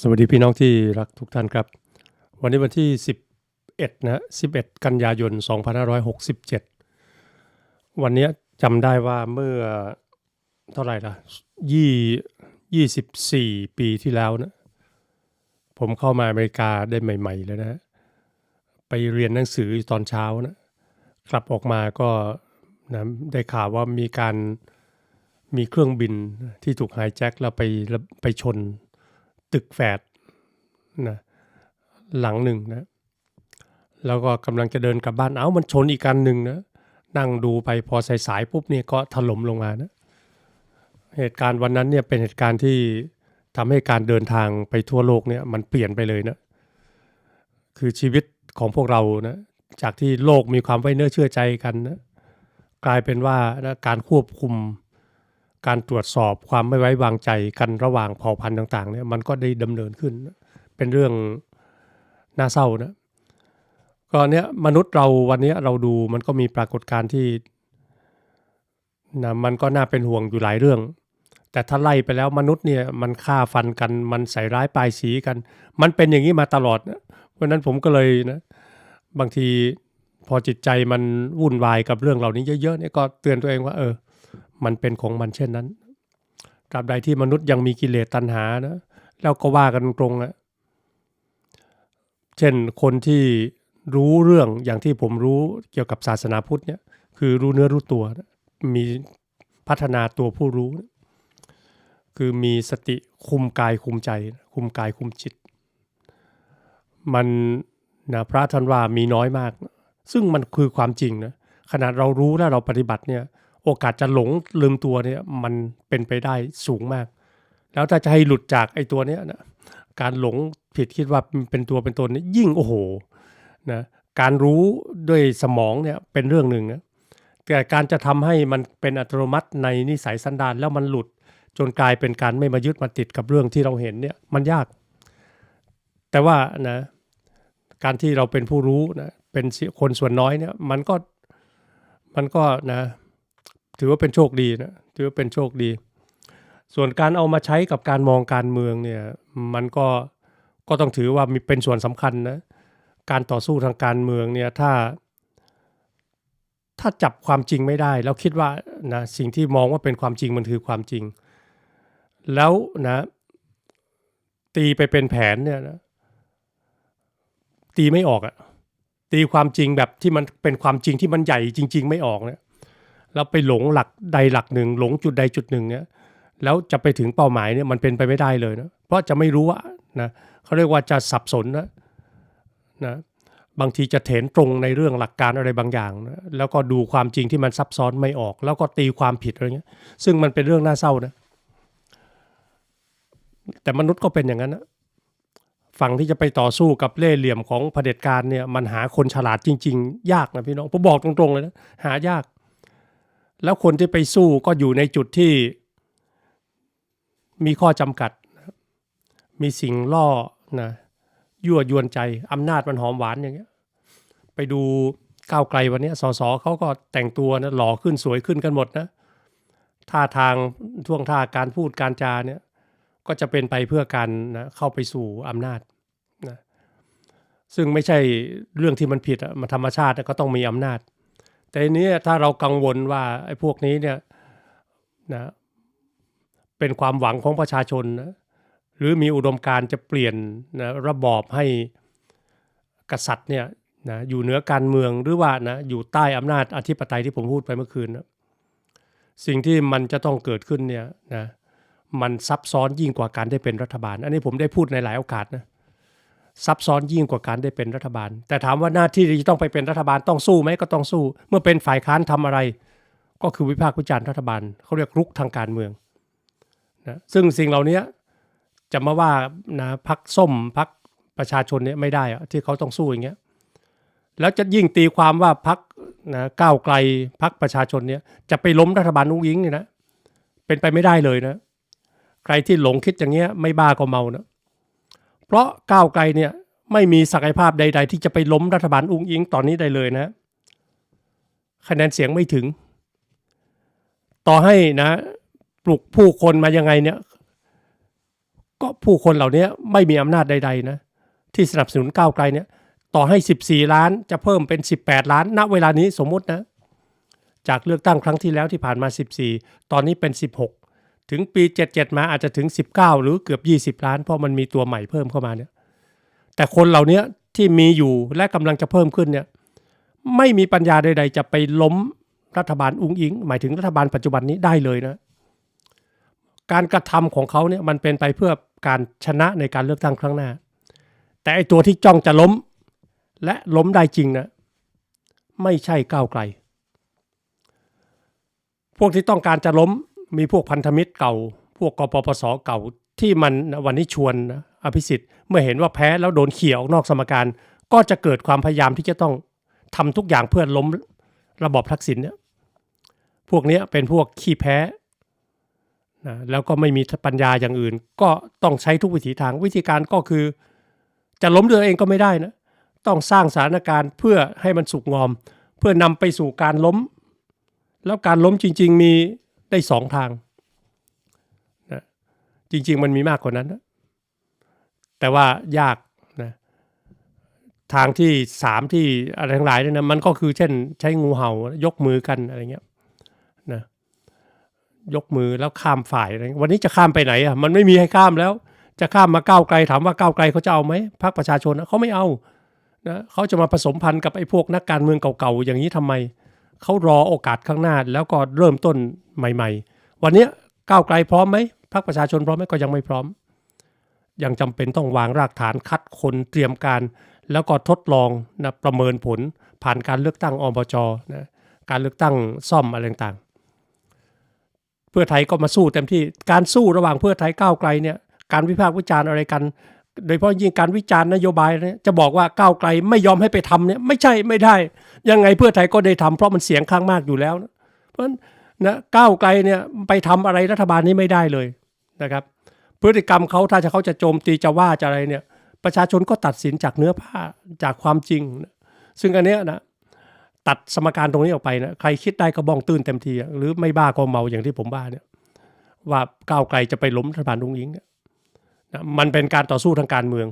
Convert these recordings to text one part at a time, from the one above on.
สวัสดีพี่น้องที่รักทุกท่านครับ วันนี้วันที่ 11 นะ 11 กันยายน 2567 วันนี้จำได้ว่าเมื่อเท่าไหร่ล่ะยี่24 ปีที่แล้วนะ ผมเข้ามาอเมริกาได้ใหม่ๆเลยนะ ไปเรียนหนังสือตอนเช้านะ กลับออกมาก็นะได้ข่าวว่ามีการมีเครื่องบินที่ถูกไฮแจ็คแล้วไปไปชน ตึกแฝดนะหลังหนึ่งนะแล้วก็กำลังจะเดินกลับบ้านเอ้ามันชนอีกกันหนึ่งนะนั่งดูไปพอสายๆปุ๊บเนี่ยก็ถล่มลงมานะเหตุการณ์วันนั้นเนี่ยเป็นเหตุการณ์ที่ทำให้การเดินทางไปทั่วโลกเนี่ยมันเปลี่ยนไปเลยนะคือชีวิตของพวกเรานะจากที่โลกมีความไว้เนื้อเชื่อใจกันนะกลายเป็นว่านะการควบคุม การตรวจสอบความไม่ไว้วางใจกันระหว่างเผ่าพันธุ์ต่างๆเนี่ยมันก็ได้ดำเนินขึ้น เป็นเรื่องน่าเศร้านะก็เนี้ยมนุษย์เราวันนี้เราดูมันก็มีปรากฏการณ์ที่นะมันก็น่าเป็นห่วงอยู่หลายเรื่อง แต่ถ้าไล่ไปแล้วมนุษย์เนี่ยมันฆ่าฟันกัน มันใส่ร้ายปลายสีกัน มันเป็นอย่างนี้มาตลอดนะเพราะนั้นผมก็เลยนะบางทีพอจิตใจมันวุ่นวายกับเรื่องเหล่านี้เยอะๆเนี่ยก็เตือนตัวเองว่าเออ มันเป็นของมันเช่นนั้นตราบใดที่มนุษย์ยังมีกิเลสตัณหานะแล้วก็ว่ากันตรงๆนะเช่นคนที่รู้เรื่องอย่างที่ผมรู้เกี่ยวกับศาสนาพุทธเนี่ยคือรู้เนื้อรู้ตัวนะมีพัฒนาตัวผู้รู้นะคือมีสติคุมกายคุมใจ คุมกายคุมจิต มันนะพระท่านว่ามีน้อยมาก ซึ่งมันคือความจริงนะขนาดเรารู้แล้วเราปฏิบัติเนี่ย โอกาสจะหลงลืมตัวเนี่ยมันเป็นไปได้สูงมาก แล้วถ้าจะให้หลุดจากไอ้ตัวเนี้ยนะการหลงผิดคิดว่าเป็นตัวเป็นตนนี่ยิ่งโอ้โหนะการรู้ด้วยสมองเนี่ยเป็นเรื่องหนึ่งนะแต่การจะทำให้มันเป็นอัตโนมัติในนิสัยสันดานแล้วมันหลุดจนกลายเป็นการไม่มายึดมาติดกับเรื่องที่เราเห็นเนี่ยมันยาก แต่ว่านะการที่เราเป็นผู้รู้นะเป็นคนส่วนน้อยเนี่ยมันก็มันก็นะ ถือว่าเป็นโชคดีนะถือว่าเป็นโชคดี ส่วนการเอามาใช้กับการมองการเมืองเนี่ยมันก็ก็ต้องถือว่ามีเป็นส่วนสำคัญนะการต่อสู้ทางการเมืองเนี่ยถ้า ถ้าจับความจริงไม่ได้ แล้วคิดว่านะสิ่งที่มองว่าเป็นความจริงมันคือความจริง แล้วนะ ตีไปเป็นแผนเนี่ยนะตีไม่ออกอะตีความจริงแบบที่มันเป็นความจริงที่มันใหญ่จริง ๆ ไม่ออกเนี่ย แล้วไปหลงหลักใดหลักหนึ่ง หลงจุดใดจุดหนึ่งเนี่ยแล้วจะไปถึงเป้าหมายเนี่ยมันเป็นไปไม่ได้เลยนะเพราะจะไม่รู้ว่านะเขาเรียกว่าจะสับสนนะนะบางทีจะเถนตรงในเรื่องหลักการอะไรบางอย่างนะแล้วก็ดูความจริงที่มันซับซ้อนไม่ออก แล้วก็ตีความผิดอะไรเงี้ย ซึ่งมันเป็นเรื่องน่าเศร้านะแต่มนุษย์ก็เป็นอย่างนั้นนะฝั่งที่จะไปต่อสู้กับเล่ห์เหลี่ยมของเผด็จการเนี่ยมันหาคนฉลาดจริง ๆ ยากนะพี่น้องผมบอกตรงๆเลยนะหายาก แล้วคนที่ไปสู้ก็อยู่ในจุดที่มีข้อจำกัด มีสิ่งล่อนะยั่วยวนใจอำนาจมันหอมหวานอย่างเงี้ย ไปดูก้าวไกลวันนี้สสเขาก็แต่งตัวนะหล่อขึ้นสวยขึ้นกันหมดนะท่าทางท่วงท่าการพูดการจาเนี่ยก็จะเป็นไปเพื่อการนะเข้าไปสู่อำนาจนะซึ่งไม่ใช่เรื่องที่มันผิดอะมันธรรมชาติก็ต้องมีอำนาจ แต่นี้ถ้าเรากังวลว่าไอ้พวกนี้เนี่ยนะเป็นความหวังของประชาชนนะหรือมีอุดมการจะเปลี่ยนนะระบอบให้กษัตริย์เนี่ยนะอยู่เหนือการเมืองหรือว่านะอยู่ใต้อำนาจอธิปไตยที่ผมพูดไปเมื่อคืนนะสิ่งที่มันจะต้องเกิดขึ้นเนี่ยนะมันซับซ้อนยิ่งกว่าการได้เป็นรัฐบาล อันนี้ผมได้พูดในหลายโอกาสนะ ซับซ้อนยิ่งกว่าการได้เป็นรัฐบาล แต่ถามว่าหน้าที่ที่ต้องไปเป็นรัฐบาลต้องสู้ไหมก็ต้องสู้ เมื่อเป็นฝ่ายค้านทำอะไร ก็คือวิพากษ์วิจารณ์รัฐบาลเขาเรียกรุกทางการเมืองนะซึ่งสิ่งเหล่านี้จะมาว่านะพักส้มพักประชาชนเนี่ยไม่ได้อะที่เขาต้องสู้อย่างเงี้ยแล้วจะยิ่งตีความว่าพักนะก้าวไกลพักประชาชนเนี่ยจะไปล้มรัฐบาลนุ้งยิงเนี่ยนะเป็นไปไม่ได้เลยนะ ใครที่หลงคิดอย่างเงี้ยไม่บ้าก็เมานะ เพราะก้าวไกลเนี่ยไม่มีศักยภาพใด ๆ ที่จะไปล้มรัฐบาลอุ้งอิงตอนนี้ได้เลยนะคะแนนเสียงไม่ถึง ต่อให้นะปลุกผู้คนมายังไงเนี่ยก็ผู้คนเหล่านี้ไม่มีอำนาจใด ๆนะที่สนับสนุนก้าวไกลเนี่ยต่อให้ 14 ล้านจะเพิ่มเป็น 18 ล้าน ณเวลานี้สมมตินะ จากเลือกตั้งครั้งที่แล้วที่ผ่านมา 14 ตอนนี้เป็น 16 ถึงปี 77 มาอาจจะถึง 19 หรือเกือบ 20 ล้าน เพราะมันมีตัวใหม่เพิ่มเข้ามาเนี่ยแต่คนเหล่านี้ที่มีอยู่และกำลังจะเพิ่มขึ้นเนี่ยไม่มีปัญญาใด ๆ จะไปล้มรัฐบาลอุ้งอิง หมายถึงรัฐบาลปัจจุบันนี้ได้เลยนะ การกระทำของเขาเนี่ยมันเป็นไปเพื่อการชนะในการเลือกตั้งครั้งหน้า แต่ไอตัวที่จ้องจะล้ม และล้มได้จริงนะไม่ใช่ก้าวไกล พวกที่ต้องการจะล้ม มีพวกพันธมิตรเก่า พวกกปปสเก่าที่มันวันนี้ชวนอภิสิทธิ์เมื่อเห็นว่าแพ้แล้วโดนเขี่ยออกนอกสมการ ก็จะเกิดความพยายามที่จะต้องทำทุกอย่างเพื่อล้มระบอบทักษิณเนี่ยพวกนี้เป็นพวกขี้แพ้นะแล้วก็ไม่มีปัญญาอย่างอื่น ก็ต้องใช้ทุกวิถีทางวิธีการก็คือ จะล้มตัวเองก็ไม่ได้นะต้องสร้างสถานการณ์เพื่อให้มันสุกงอม เพื่อนำไปสู่การล้ม แล้วการล้มจริง ๆ มี ได้สองทางนะจริง ๆ มันมีมากกว่านั้นนะแต่ว่ายากนะทางที่สามที่อะไรทั้งหลายเนี่ยนะมันก็คือเช่นใช้งูเห่ายกมือกันอะไรเงี้ยนะยกมือแล้วข้ามฝ่ายอะไรวันนี้จะข้ามไปไหนอะมันไม่มีให้ข้ามแล้ว จะข้ามมาก้าวไกลถามว่าก้าวไกลเขาจะเอาไหมพรรคประชาชนเขาไม่เอานะเขาจะมาผสมพันธ์กับไอ้พวกนักการเมืองเก่าๆอย่างนี้ทำไม เขารอโอกาสข้างหน้า แล้วก็เริ่มต้นใหม่ ๆ วันนี้ก้าวไกลพร้อมไหมพรรคประชาชนพร้อมไหมก็ยังไม่พร้อม ยังจำเป็นต้องวางรากฐานคัดคนเตรียมการ แล้วก็ทดลองนะประเมินผลผ่านการเลือกตั้งอบจนะการเลือกตั้งซ่อมอะไรต่างเพื่อไทยก็มาสู้เต็มที่การสู้ระหว่างเพื่อไทยก้าวไกลเนี่ยการวิพากษ์วิจารณ์อะไรกัน โดยเฉพาะยิ่งการวิจารณ์นโยบายเนี่ยจะบอกว่าก้าวไกลไม่ยอมให้ไปทำเนี่ยไม่ใช่ไม่ได้ ยังไงเพื่อไทยก็ได้ทำเพราะมันเสียงข้างมากอยู่แล้วนะเพราะนะก้าวไกลเนี่ยไปทำอะไรรัฐบาลนี้ไม่ได้เลยนะครับ พฤติกรรมเขาถ้าจะเขาจะโจมตีจะว่าจะอะไรเนี่ย ประชาชนก็ตัดสินจากเนื้อผ้าจากความจริง ซึ่งอันเนี้ยนะตัดสมการตรงนี้ออกไปนะใครคิดได้ก็บ้องตื่นเต็มทีหรือไม่บ้าก็เมาอย่างที่ผมบ้าเนี่ยว่าก้าวไกลจะไปล้มรัฐบาลลุงอิงเนี่ย มันเป็นการต่อสู้ทางการเมือง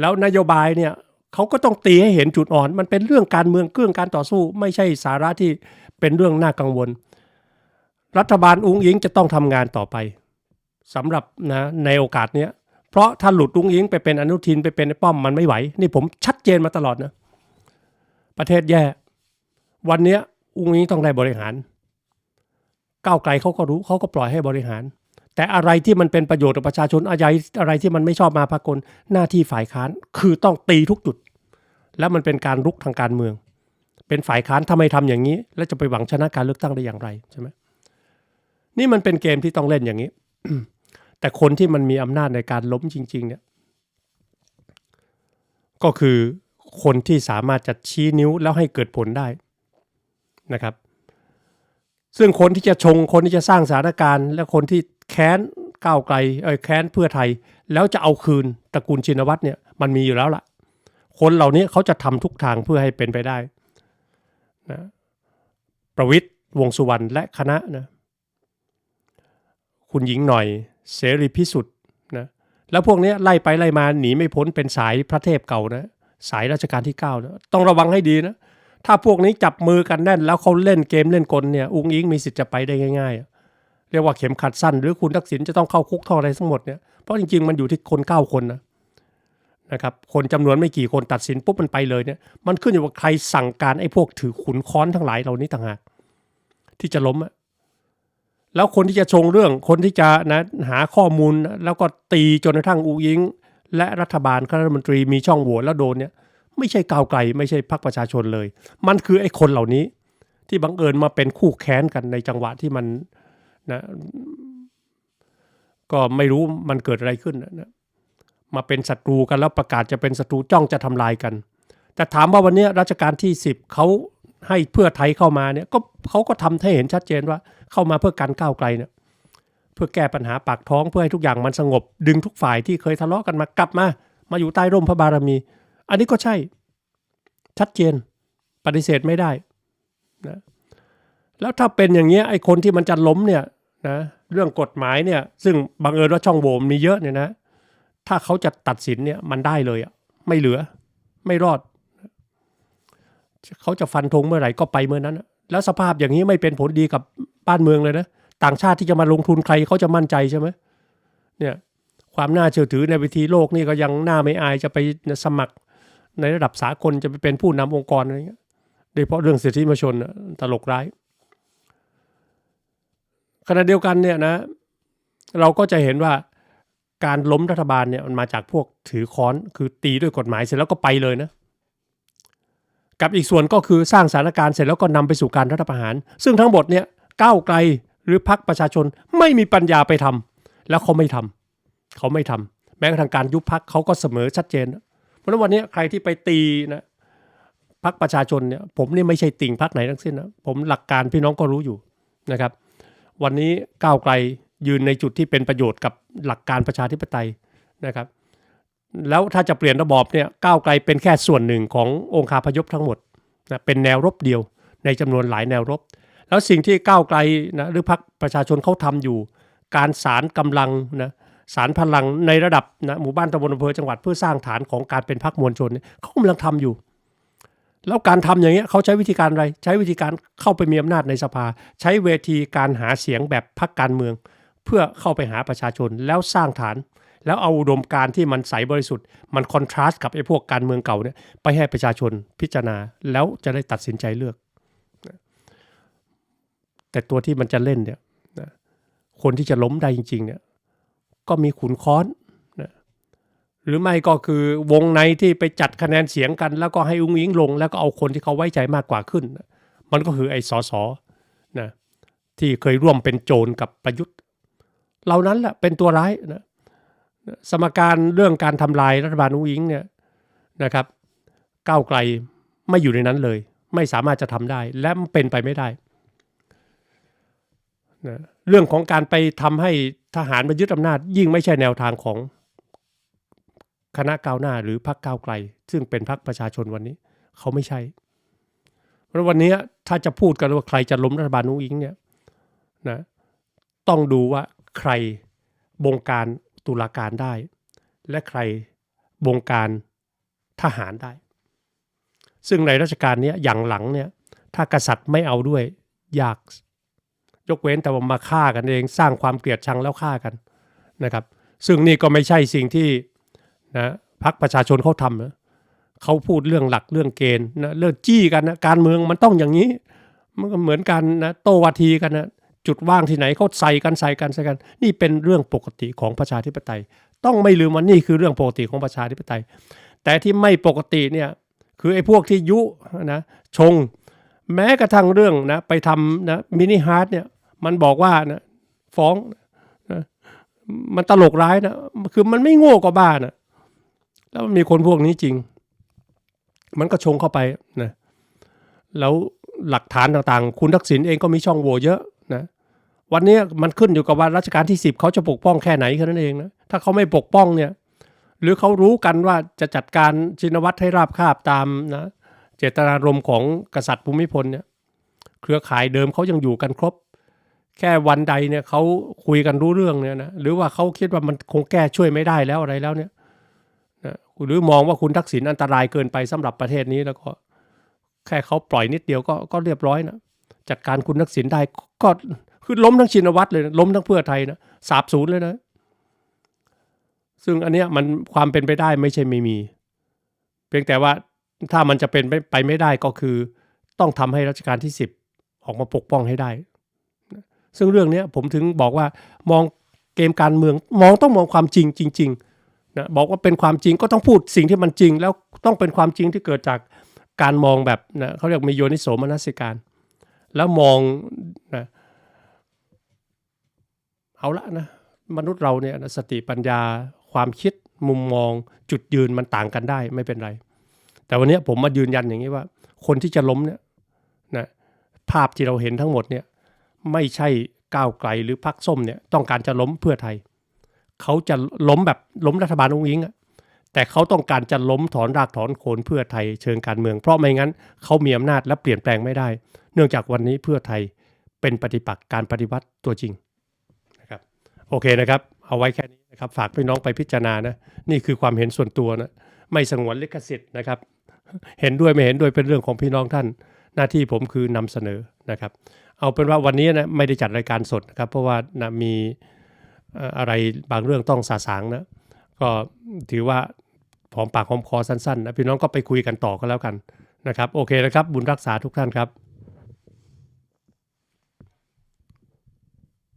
แล้วนโยบายเนี่ยเขาก็ต้องตีให้เห็นจุดอ่อน มันเป็นเรื่องการเมืองเรื่องการต่อสู้ ไม่ใช่สาระที่เป็นเรื่องน่ากังวล รัฐบาลอุ้งอิงจะต้องทำงานต่อไปสำหรับนะในโอกาสเนี้ยเพราะถ้าหลุดอุ้งอิงไปเป็นอนุทินไปเป็นป้อมมันไม่ไหว นี่ผมชัดเจนมาตลอดนะประเทศแย่ วันเนี้ยอุ้งอิงต้องได้บริหารก้าวไกลเขาก็รู้เขาก็ปล่อยให้บริหาร แต่อะไรที่มันเป็นประโยชน์ต่อประชาชนอะไรอะไรที่มันไม่ชอบมาพากลหน้าที่ฝ่ายค้านคือต้องตีทุกจุด แล้วมันเป็นการรุกทางการเมือง เป็นฝ่ายค้านถ้าไม่ทำอย่างนี้ แล้วจะไปหวังชนะการเลือกตั้งได้อย่างไรใช่ไหมนี่มันเป็นเกมที่ต้องเล่นอย่างนี้ แต่คนที่มันมีอำนาจในการล้มจริง ๆ เนี่ย ก็คือคนที่สามารถจะชี้นิ้วแล้วให้เกิดผลได้นะครับ ซึ่งคนที่จะชงคนที่จะสร้างสถานการณ์ และคนที่ แค้นก้าวไกลเอ้ยแค้นเพื่อไทย แล้วจะเอาคืนตระกูลชินวัตรเนี่ยมันมีอยู่แล้วล่ะ คนเหล่านี้เขาจะทำทุกทางเพื่อให้เป็นไปได้นะประวิทย์วงสุวรรณและคณะนะคุณหญิงหน่อยเสรีพิสุทธิ์นะแล้วพวกนี้ไล่ไปไล่มาหนีไม่พ้นเป็นสายพระเทพเก่านะสายรัชกาลที่9นะต้องระวังให้ดีนะถ้าพวกนี้จับมือกันแน่น แล้วเขาเล่นเกมเล่นกลเนี่ยอุ้งอิงมีสิทธิ์จะไปได้ง่ายๆ เรียกว่าเข็มขัดสั้น หรือคุณทักษิณจะต้องเข้าคุกเท่าอะไรทั้งหมดเนี่ยเพราะจริงๆ มันอยู่ที่คนเก้าคนนะนะครับคนจำนวนไม่กี่คนตัดสินปุ๊บมันไปเลยเนี่ยมันขึ้นอยู่ว่าใครสั่งการไอ้พวกถือขุนค้อนทั้งหลายเหล่านี้ต่างหากที่จะล้มอะแล้วคนที่จะชงเรื่องคนที่จะนะหาข้อมูลแล้วก็ตีจนกระทั่งอุ้งอิง และรัฐบาลคณะรัฐมนตรีมีช่องโหว่แล้วโดนเนี่ยไม่ใช่ก้าวไกลไม่ใช่พรรคประชาชนเลย มันคือไอ้คนเหล่านี้ที่บังเอิญมาเป็นคู่แค้นกันในจังหวะที่มัน นะก็ไม่รู้มันเกิดอะไรขึ้นนะมาเป็นศัตรูกันแล้วประกาศจะเป็นศัตรูจ้องจะทำลายกัน แต่ถามว่าวันนี้รัชกาลที่สิบเขาให้เพื่อไทยเข้ามาเนี่ยก็เขาก็ทำให้เห็นชัดเจนว่าเข้ามาเพื่อการก้าวไกลเนี่ยเพื่อแก้ปัญหาปากท้องเพื่อให้ทุกอย่างมันสงบ ดึงทุกฝ่ายที่เคยทะเลาะกันมากลับมา มาอยู่ใต้ร่มพระบารมี อันนี้ก็ใช่ ชัดเจน ปฏิเสธไม่ได้นะแล้วถ้าเป็นอย่างเงี้ยไอ้คนที่มันจะล้มเนี่ย นะเรื่องกฎหมายเนี่ย ซึ่งบังเอิญว่าช่องโหว่มีเยอะเนี่ยนะ ถ้าเขาจะตัดสินเนี่ยมันได้เลยอะไม่เหลือ ไม่รอด เขาจะฟันธงเมื่อไหร่ก็ไปเมื่อนั้น แล้วสภาพอย่างนี้ไม่เป็นผลดีกับบ้านเมืองเลยนะต่างชาติที่จะมาลงทุนใครเขาจะมั่นใจใช่ไหมเนี่ยความน่าเชื่อถือในเวทีโลกนี่ก็ยังหน้าไม่อายจะไปสมัคร ในระดับสากลจะไปเป็นผู้นำองค์กรอะไรเงี้ยโดยเฉพาะเรื่องสิทธิมนชนตลกร้าย ขณะเดียวกันเนี่ยนะเราก็จะเห็นว่าการล้มรัฐบาลเนี่ยมันมาจากพวกถือค้อนคือตีด้วยกฎหมายเสร็จแล้วก็ไปเลยนะ กับอีกส่วนก็คือสร้างสถานการณ์เสร็จแล้วก็นำไปสู่การรัฐประหาร ซึ่งทั้งหมดเนี่ยก้าวไกลหรือพรรคประชาชนไม่มีปัญญาไปทำแล้วเขาไม่ทำเขาไม่ทำแม้กระทั่งการยุบพักเขาก็เสมอชัดเจน เพราะฉะนั้นวันนี้ใครที่ไปตีนะพรรคประชาชนเนี่ยผมนี่ไม่ใช่ติ่งพรรคไหนทั้งสิ้นนะผมหลักการพี่น้องก็รู้อยู่นะครับ วันนี้ก้าวไกลยืนในจุดที่เป็นประโยชน์กับหลักการประชาธิปไตยนะครับ แล้วถ้าจะเปลี่ยนระบอบเนี่ยก้าวไกลเป็นแค่ส่วนหนึ่งขององค์คาพยพทั้งหมดนะเป็นแนวรบเดียวในจำนวนหลายแนวรบ แล้วสิ่งที่ก้าวไกลนะหรือพรรคประชาชนเขาทำอยู่ การสารกำลังนะสารพลังในระดับนะหมู่บ้านตำบลอำเภอจังหวัดเพื่อสร้างฐานของการเป็นพรรคมวลชนเนี่ยเขากำลังทำอยู่ แล้วการทำอย่างเงี้ยเขาใช้วิธีการอะไร ใช้วิธีการเข้าไปมีอำนาจในสภา ใช้เวทีการหาเสียงแบบพรรคการเมือง เพื่อเข้าไปหาประชาชนแล้วสร้างฐาน แล้วเอาอุดมการที่มันใสบริสุทธิ์ มันคอนทราสต์กับไอ้พวกการเมืองเก่าเนี่ยไปให้ประชาชนพิจารณาแล้วจะได้ตัดสินใจเลือก แต่ตัวที่มันจะเล่นเนี่ยคนที่จะล้มได้จริงๆเนี่ยก็มีขุนค้อน หรือไม่ก็คือวงในที่ไปจัดคะแนนเสียงกัน แล้วก็ให้อุ้งอิงลง แล้วก็เอาคนที่เขาไว้ใจมากกว่าขึ้น มันก็คือไอ้สอสนะที่เคยร่วมเป็นโจรกับประยุทธ์ เหล่านั้นแหละเป็นตัวร้ายนะสมการเรื่องการทำลายรัฐบาลอุ้งอิงเนี่ยนะครับก้าวไกลไม่อยู่ในนั้นเลย ไม่สามารถจะทำได้และมันเป็นไปไม่ได้นะเรื่องของการไปทำให้ทหารมายึดอำนาจยิ่งไม่ใช่แนวทางของ คณะก้าวหน้าหรือพรรคก้าวไกล ซึ่งเป็นพรรคประชาชนวันนี้ เขาไม่ใช่เพราะวันนี้ถ้าจะพูดกันว่าใครจะล้มรัฐบาลนุ้งอิงเนี่ยนะต้องดูว่าใครบงการตุลาการได้ และใครบงการทหารได้ ซึ่งในรัชกาลนี้อย่างหลังเนี่ยถ้ากษัตริย์ไม่เอาด้วยยากยกเว้นแต่ว่ามาฆ่ากันเองสร้างความเกลียดชังแล้วฆ่ากันนะครับ ซึ่งนี่ก็ไม่ใช่สิ่งที่ นะพรรคประชาชนเขาทำนะเขาพูดเรื่องหลักเรื่องเกณฑ์นะเรื่องจี้กันนะการเมืองมันต้องอย่างนี้ มันก็เหมือนกันนะโตวาทีกันนะจุดว่างที่ไหนเขาใส่กันใส่กันใส่กัน นี่เป็นเรื่องปกติของประชาธิปไตย ต้องไม่ลืมว่านี่คือเรื่องปกติของประชาธิปไตย แต่ที่ไม่ปกติเนี่ยคือไอ้พวกที่ยุนะชง แม้กระทั่งเรื่องนะไปทำนะมินิฮาร์ดเนี่ยมันบอกว่านะฟ้องนะมันตลกร้ายนะคือมันไม่โง่กว่าบ้านะ แล้วมันมีคนพวกนี้จริง มันก็ชงเข้าไปนะแล้วหลักฐานต่างๆ คุณทักษิณเองก็มีช่องโหว่เยอะนะวันนี้มันขึ้นอยู่กับว่ารัชกาลที่ 10 เขาจะปกป้องแค่ไหนแค่นั้นเองนะถ้าเขาไม่ปกป้องเนี่ย หรือเขารู้กันว่าจะจัดการชินวัตรให้ราบคาบตามนะเจตนารมณ์ของกษัตริย์ภูมิพลเนี่ยเครือข่ายเดิมเขายังอยู่กันครบ แค่วันใดเนี่ยเขาคุยกันรู้เรื่องเนี่ยนะหรือว่าเขาคิดว่ามันคงแก้ช่วยไม่ได้แล้วอะไรแล้วเนี่ย นะหรือมองว่าคุณทักษิณอันตรายเกินไปสำหรับประเทศนี้แล้วก็แค่เขาปล่อยนิดเดียวก็ก็เรียบร้อยนะจัดการคุณทักษิณได้ก็คือล้มทั้งชินวัตรเลยนะล้มทั้งเพื่อไทยนะสาบสูญเลยนะซึ่งอันเนี้ยมันความเป็นไปได้ไม่ใช่ไม่มี เพียงแต่ว่าถ้ามันจะเป็นไปไม่ได้ก็คือ ต้องทำให้รัชกาลที่สิบออกมาปกป้องให้ได้ ซึ่งเรื่องนี้ผมถึงบอกว่ามองเกมการเมืองมองต้องมองความจริงจริง ๆ นะบอกว่าเป็นความจริงก็ต้องพูดสิ่งที่มันจริง แล้วต้องเป็นความจริงที่เกิดจากการมองแบบนะเขาเรียกมีโยนิโสมนสิการ แล้วมองนะเอาละนะมนุษย์เราเนี่ยนะสติปัญญาความคิดมุมมองจุดยืนมันต่างกันได้ไม่เป็นไร แต่วันนี้ผมมายืนยันอย่างนี้ว่า คนที่จะล้มเนี่ยนะภาพที่เราเห็นทั้งหมดเนี่ยไม่ใช่ก้าวไกลหรือพรรคส้มเนี่ยต้องการจะล้มเพื่อไทย เขาจะล้มแบบล้มรัฐบาลองค์อิงอะแต่เขาต้องการจะล้มถอนรากถอนโคนเพื่อไทยเชิงการเมือง เพราะไม่งั้นเขามีอำนาจและเปลี่ยนแปลงไม่ได้ เนื่องจากวันนี้เพื่อไทยเป็นปฏิปักษ์การปฏิวัติตัวจริงนะครับโอเคนะครับ เอาไว้แค่นี้นะครับฝากพี่น้องไปพิจารณานะนี่คือความเห็นส่วนตัวนะไม่สงวนลิขสิทธิ์นะครับ เห็นด้วยไม่เห็นด้วยเป็นเรื่องของพี่น้องท่าน หน้าที่ผมคือนำเสนอนะครับ เอาเป็นว่าวันนี้นะไม่ได้จัดรายการสดนะครับ เพราะว่านะมี อะไรบางเรื่องต้องสาสางนะก็ถือว่าหอมปากหอมคอสั้นๆนะพี่น้องก็ไปคุยกันต่อก็แล้วกันนะครับ โอเคนะครับ บุญรักษาทุกท่านครับ